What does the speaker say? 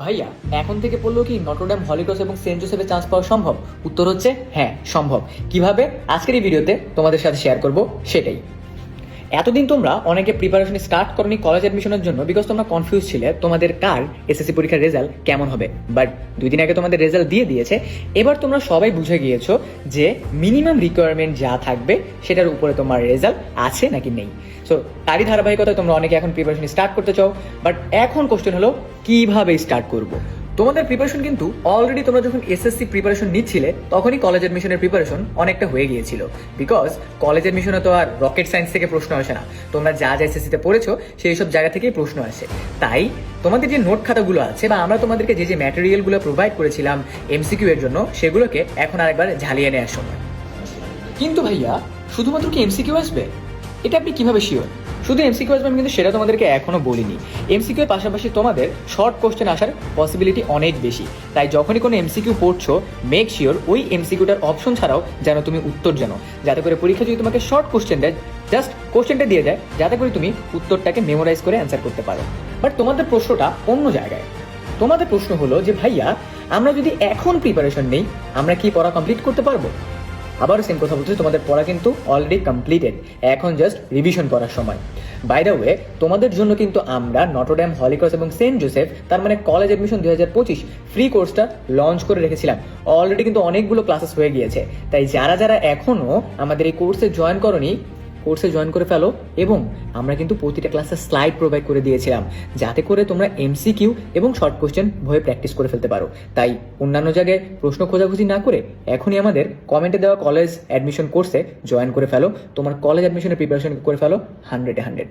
ভাইয়া, এখন থেকে পড়লেও কি নটরডাম হলিক্রস এবং সেন্ট জোসেফে চান্স পাওয়া সম্ভব? উত্তর হচ্ছে হ্যাঁ সম্ভব। কীভাবে? আজকের এই ভিডিওতে তোমাদের সাথে শেয়ার করব সেটাই। এতদিন তোমরা অনেকে প্রিপারেশন স্টার্ট করনি কলেজ অ্যাডমিশনের জন্য বিকজ তোমরা কনফিউজ ছিলে তোমাদের কার এসএসসি পরীক্ষার রেজাল্ট কেমন হবে। বাট দুই দিন আগে তোমাদের রেজাল্ট দিয়ে দিয়েছে। এবার তোমরা সবাই বুঝে গিয়েছো যে মিনিমাম রিকোয়ারমেন্ট যা থাকবে সেটার উপরে তোমার রেজাল্ট আছে নাকি নেই। সো তারই ধারাবাহিকতায় তোমরা অনেকে এখন প্রিপারেশন স্টার্ট করতে চাও। বাট এখন কোশ্চেন হলো, কীভাবে স্টার্ট করব? তোমাদের প্রিপারেশন কিন্তু অলরেডি তোমরা যখন এসএসসি প্রিপারেশন নিচ্ছিলে, তখনই কলেজ অ্যাডমিশনের প্রিপারেশন অনেকটা হয়ে গিয়েছিল। বিকজ কলেজ অ্যাডমিশনে তো আর রকেট সায়েন্স থেকে প্রশ্ন আসে না। তোমরা যা যা এসএসসিতে পড়েছো, সেই সব জায়গা থেকেই প্রশ্ন আসে। তাই তোমাদের যে নোট খাতাগুলো আছে, বা আমরা তোমাদেরকে যে যে ম্যাটেরিয়ালগুলো প্রোভাইড করেছিলাম এমসিকিউ এর জন্য, সেগুলোকে এখন আরেকবার ঝালিয়ে নেওয়ার সময়। কিন্তু ভাইয়া, শুধুমাত্র কি এমসিকিউ আসবে? এটা আপনি কীভাবে শিওর শুধু এমসিকিউ আসবে আমি কিন্তু সেটা তোমাদেরকে এখনও বলিনি। এমসিকিউ এর পাশাপাশি তোমাদের শর্ট কোশ্চেন আসার পসিবিলিটি অনেক বেশি। তাই যখনই কোনো এমসিকিউ পড়ছো মেক শিওর ওই এমসিকিউটার অপশন ছাড়াও যেন তুমি উত্তর জানো। যাতে করে পরীক্ষা যদি তোমাকে শর্ট কোশ্চেন দেয় জাস্ট কোশ্চেনটা দিয়ে দেয়, যাতে করে তুমি উত্তরটাকে মেমোরাইজ করে অ্যান্সার করতে পারো। বাট তোমাদের প্রশ্নটা অন্য জায়গায়। তোমাদের প্রশ্ন হলো যে, ভাইয়া, আমরা যদি এখন প্রিপারেশন নেই, আমরা কি পড়া কমপ্লিট করতে পারব? আবারও সেম কথা বলছি, তোমাদের পড়া কিন্তু অলরেডি কমপ্লিটেড এখন জাস্ট রিভিশন করার সময়। বাই দ্য ওয়ে তোমাদের জন্য কিন্তু আমরা নটোড্যাম হলিক্রস এবং সেন্ট জোসেফ তার মানে কলেজ অ্যাডমিশন দুই হাজার পঁচিশ ফ্রি কোর্সটা লঞ্চ করে রেখেছিলাম। অলরেডি কিন্তু অনেকগুলো ক্লাসেস হয়ে গিয়েছে। তাই যারা যারা এখনও আমাদের এই কোর্সে জয়েন করনি কোর্সে জয়েন করে ফেলো এবং আমরা কিন্তু প্রতিটা ক্লাসে স্লাইড প্রোভাইড করে দিয়েছিলাম, যাতে করে তোমরা এমসি কিউ এবং শর্ট কোয়েশ্চেন ভয়ে প্র্যাকটিস করে ফেলতে পারো। তাই অন্যান্য জায়গায় প্রশ্ন খোঁজাখুঁজি না করে এখনই আমাদের কমেন্টে দেওয়া কলেজ অ্যাডমিশন কোর্সে জয়েন করে ফেলো। তোমার কলেজ অ্যাডমিশনের প্রিপারেশন করে ফেলো হান্ড্রেডে হান্ড্রেড